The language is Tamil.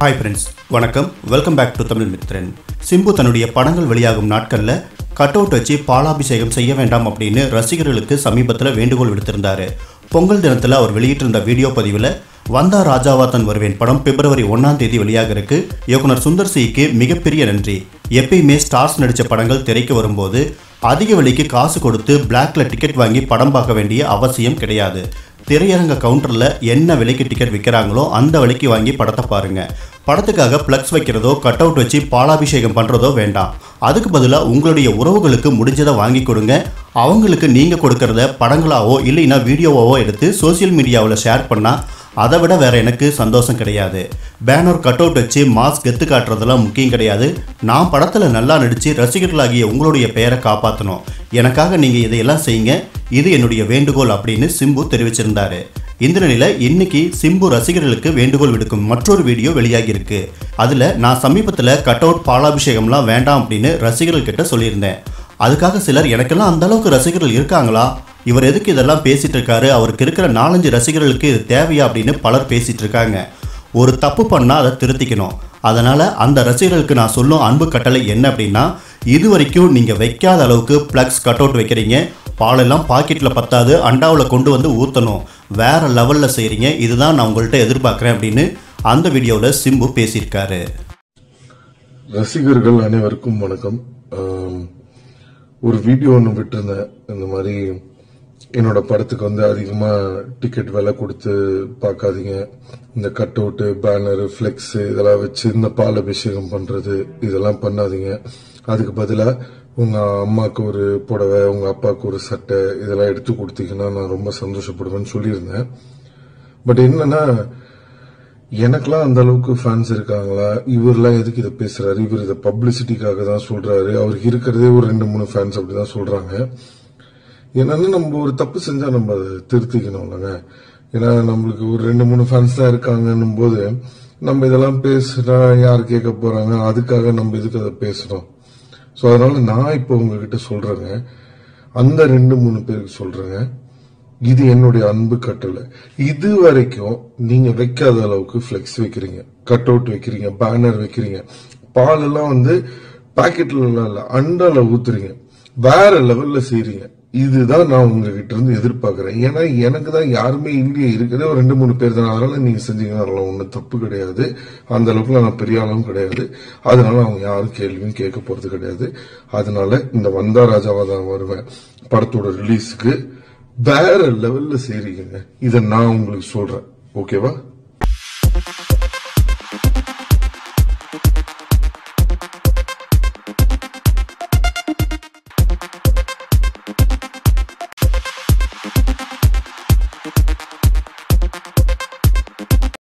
ஹாய் ஃப்ரெண்ட்ஸ் வணக்கம். Welcome back to Tamil Mithran Simbu தன்னுடைய படங்கள் வெளியாகும் நாட்களில் கட் அவுட் வச்சு பாலாபிஷேகம் செய்ய வேண்டாம் அப்படின்னு ரசிகர்களுக்கு சமீபத்தில் வேண்டுகோள் விடுத்திருந்தார். பொங்கல் தினத்தில் அவர் வெளியிட்டிருந்த வீடியோ பதிவில் வந்தா ராஜாவா தன் வருவேன் படம் பிப்ரவரி ஒன்றாம் தேதி வெளியாக இருக்கு. இயக்குனர் சுந்தர் சிக்கு மிகப்பெரிய நன்றி. எப்பயுமே ஸ்டார்ஸ் நடித்த படங்கள் திரைக்கு வரும்போது அதிக விலைக்கு காசு கொடுத்து பிளாக்ல டிக்கெட் வாங்கி படம் பார்க்க வேண்டிய அவசியம் கிடையாது. திரையரங்க கவுண்டரில் என்ன விலைக்கு டிக்கெட் விற்கிறாங்களோ அந்த விலைக்கு வாங்கி படத்தை பாருங்க. படத்துக்காக ப்ளக்ஸ் வைக்கிறதோ கட் அவுட் வச்சு பாலாபிஷேகம் பண்ணுறதோ வேண்டாம். அதுக்கு பதிலாக உங்களுடைய உறவுகளுக்கு முடிஞ்சதை வாங்கி கொடுங்க. அவங்களுக்கு நீங்கள் கொடுக்கறத படங்களாவோ இல்லைன்னா வீடியோவாவோ எடுத்து சோஷியல் மீடியாவில் ஷேர் பண்ணால் அதை விட வேற எனக்கு சந்தோஷம் கிடையாது. பேனர் கட் அவுட் வச்சு மாஸ்க் கெத்து காட்டுறதெல்லாம் முக்கியம் கிடையாது. நான் படத்தில் நல்லா நடித்து ரசிகர்களாகிய உங்களுடைய பெயரை காப்பாற்றணும் எனக்காக நீங்கள் இதையெல்லாம் செய்யுங்க. இது என்னுடைய வேண்டுகோள் அப்படின்னு சிம்பு தெரிவிச்சிருந்தாரு. இந்த நிலையில இன்னைக்கு சிம்பு ரசிகர்களுக்கு வேண்டுகோள் விடுக்கும் மற்றொரு வீடியோ வெளியாகி இருக்கு அதில் நான் சமீபத்தில் கட் அவுட் பாலாபிஷேகம்லாம் வேண்டாம் அப்படின்னு ரசிகர்கள் கிட்ட சொல்லியிருந்தேன். அதுக்காக சிலர் எனக்கெல்லாம் அந்த அளவுக்கு ரசிகர்கள் இருக்காங்களா? இவர் எதுக்கு இதெல்லாம் பேசிட்டு இருக்காரு? அவருக்கு இருக்கிற நாலஞ்சு ரசிகர்களுக்கு இது தேவையா அப்படின்னு பலர் பேசிட்டு இருக்காங்க. ஒரு தப்பு பண்ணால் அதை திருத்திக்கணும். அதனால் அந்த ரசிகர்களுக்கு நான் சொல்லும் அன்பு கட்டளை என்ன அப்படின்னா இது வரைக்கும் நீங்கள் வைக்காத அளவுக்கு ப்ளக்ஸ் கட் அவுட் வைக்கிறீங்க. பாலெல்லாம் பாக்கெட்டில் பத்தாது அண்டாவில் கொண்டு வந்து ஊற்றணும் வேறு லெவலில் செய்கிறீங்க இதுதான் நான் உங்கள்கிட்ட எதிர்பார்க்குறேன் அப்படின்னு அந்த வீடியோவில் சிம்பு பேசியிருக்காரு. ரசிகர்கள் அனைவருக்கும் வணக்கம். ஒரு வீடியோ ஒன்று விட்டிருந்தேன். இந்த மாதிரி என்னோட படத்துக்கு வந்து அதிகமாக டிக்கெட் விலை கொடுத்து பார்க்காதீங்க. இந்த கட் அவுட்டு பேனரு ஃப்ளெக்ஸு இதெல்லாம் வச்சு இந்த பால் அபிஷேகம் பண்ணுறது இதெல்லாம் பண்ணாதீங்க. அதுக்கு பதிலாக உங்கள் அம்மாவுக்கு ஒரு புடவை உங்கள் அப்பாவுக்கு ஒரு சட்டை இதெல்லாம் எடுத்து கொடுத்தீங்கன்னா நான் ரொம்ப சந்தோஷப்படுவேன்னு சொல்லியிருந்தேன். பட் என்னன்னா எனக்கெல்லாம் அந்த அளவுக்கு ஃபேன்ஸ் இருக்காங்களா? இவர்லாம் எதுக்கு இதை பேசுறாரு? இவர் இதை பப்ளிசிட்டிக்காக தான் சொல்றாரு. அவருக்கு இருக்கிறதே ஒரு ரெண்டு மூணு ஃபேன்ஸ் அப்படிதான் சொல்றாங்க. என்னன்னா நம்ம ஒரு தப்பு செஞ்சா நம்ம அதை திருத்திக்கணும்லங்க ஏன்னா நம்மளுக்கு ஒரு ரெண்டு மூணு ஃபேன்ஸ் தான் இருக்காங்கன்னும் போது நம்ம இதெல்லாம் பேசுனா யார் கேட்க போறாங்க? அதுக்காக நம்ம இதுக்கு அதை பேசுறோம் ஸோ அதனால நான் இப்போ உங்ககிட்ட சொல்றேங்க. அந்த ரெண்டு மூணு பேருக்கு சொல்றேங்க. இது என்னுடைய அன்பு கட்டளை. இது வரைக்கும் நீங்க வைக்காத அளவுக்கு ஃபிளெக்ஸ் வைக்கிறீங்க. கட் அவுட் வைக்கிறீங்க. பேனர் வைக்கிறீங்க. பால் எல்லாம் வந்து பாக்கெட்ல இல்லை அண்டால ஊத்துறீங்க. வேற லெவல்ல செய்றீங்க. இதுதான் நான் உங்ககிட்ட இருந்து எதிர்பார்க்குறேன். ஏன்னா எனக்கு தான் யாருமே இங்கே இருக்கிற ஒரு ரெண்டு மூணு பேர் தான். அதனால நீங்கள் செஞ்சீங்க அதெல்லாம் ஒன்றும் தப்பு கிடையாது. அந்த அளவுக்கு நான் பெரிய ஆளும் கிடையாது. அதனால அவங்க யாரும் கேள்வியும் கேட்க போகிறது கிடையாது. அதனால இந்த வந்தா ராஜாவாக தான் வருவேன். படத்தோட ரிலீஸுக்கு வேற லெவலில் செய்றீங்க இதை நான் உங்களுக்கு சொல்கிறேன் ஓகேவா